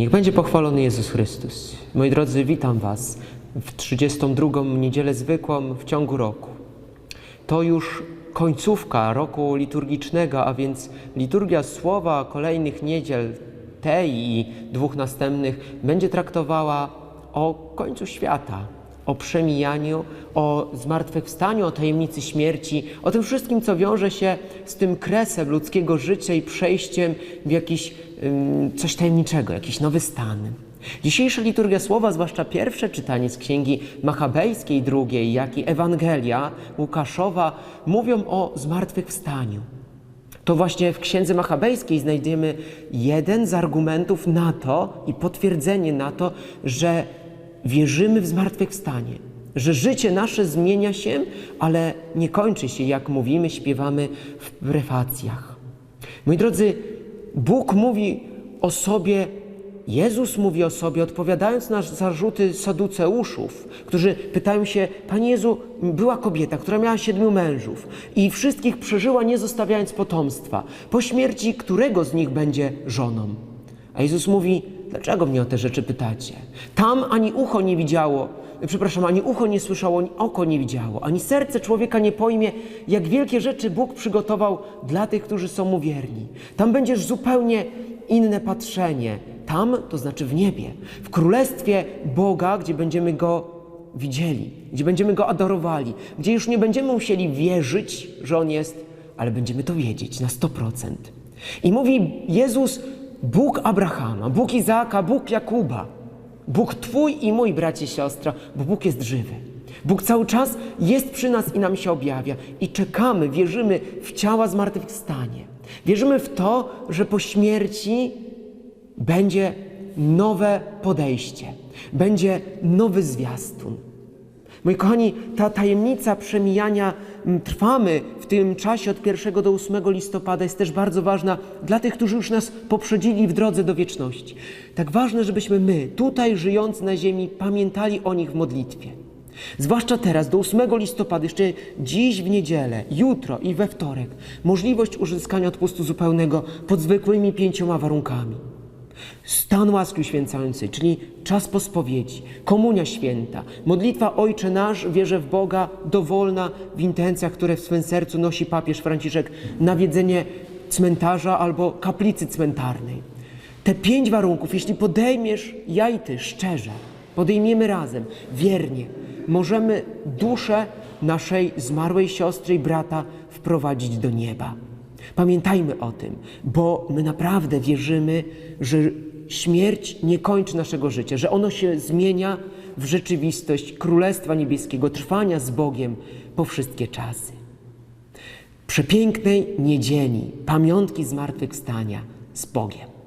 Niech będzie pochwalony Jezus Chrystus. Moi drodzy, witam Was w 32. niedzielę zwykłą w ciągu roku. To już końcówka roku liturgicznego, a więc liturgia słowa kolejnych niedziel, tej i dwóch następnych, będzie traktowała o końcu świata, o przemijaniu, o zmartwychwstaniu, o tajemnicy śmierci, o tym wszystkim, co wiąże się z tym kresem ludzkiego życia i przejściem w jakiś coś tajemniczego, jakiś nowy stan. Dzisiejsza liturgia słowa, zwłaszcza pierwsze czytanie z księgi Machabejskiej drugiej, jak i Ewangelia Łukaszowa, mówią o zmartwychwstaniu. To właśnie w księdze Machabejskiej znajdziemy jeden z argumentów na to i potwierdzenie na to, że wierzymy w zmartwychwstanie, że życie nasze zmienia się, ale nie kończy się, jak mówimy, śpiewamy w prefacjach. Moi drodzy, Bóg mówi o sobie, Jezus mówi o sobie, odpowiadając na zarzuty saduceuszów, którzy pytają się, Panie Jezu, była kobieta, która miała siedmiu mężów i wszystkich przeżyła, nie zostawiając potomstwa. Po śmierci którego z nich będzie żoną? A Jezus mówi, dlaczego mnie o te rzeczy pytacie? Tam ani ucho nie widziało, przepraszam, ani ucho nie słyszało, ani oko nie widziało, ani serce człowieka nie pojmie, jak wielkie rzeczy Bóg przygotował dla tych, którzy są mu wierni. Tam będziesz zupełnie inne patrzenie. Tam, to znaczy w niebie, w królestwie Boga, gdzie będziemy Go widzieli, gdzie będziemy Go adorowali, gdzie już nie będziemy musieli wierzyć, że On jest, ale będziemy to wiedzieć na 100%. I mówi Jezus, Bóg Abrahama, Bóg Izaaka, Bóg Jakuba, Bóg Twój i mój, bracie, siostra, bo Bóg jest żywy. Bóg cały czas jest przy nas i nam się objawia. I czekamy, wierzymy w ciała zmartwychwstanie. Wierzymy w to, że po śmierci będzie nowe podejście, będzie nowy zwiastun. Moi kochani, ta tajemnica przemijania m, trwamy w tym czasie od 1 do 8 listopada jest też bardzo ważna dla tych, którzy już nas poprzedzili w drodze do wieczności. Tak ważne, żebyśmy my, tutaj żyjąc na ziemi, pamiętali o nich w modlitwie. Zwłaszcza teraz, do 8 listopada, jeszcze dziś w niedzielę, jutro i we wtorek, możliwość uzyskania odpustu zupełnego pod zwykłymi pięcioma warunkami. Stan łaski uświęcającej, czyli czas po spowiedzi, komunia święta, modlitwa Ojcze Nasz, wierzę w Boga, dowolna w intencjach, które w swym sercu nosi papież Franciszek, nawiedzenie cmentarza albo kaplicy cmentarnej. Te pięć warunków, jeśli podejmiesz ja i Ty szczerze, podejmiemy razem, wiernie, możemy duszę naszej zmarłej siostry i brata wprowadzić do nieba. Pamiętajmy o tym, bo my naprawdę wierzymy, że śmierć nie kończy naszego życia, że ono się zmienia w rzeczywistość Królestwa Niebieskiego, trwania z Bogiem po wszystkie czasy. Przepięknej niedzieli, pamiątki zmartwychwstania z Bogiem.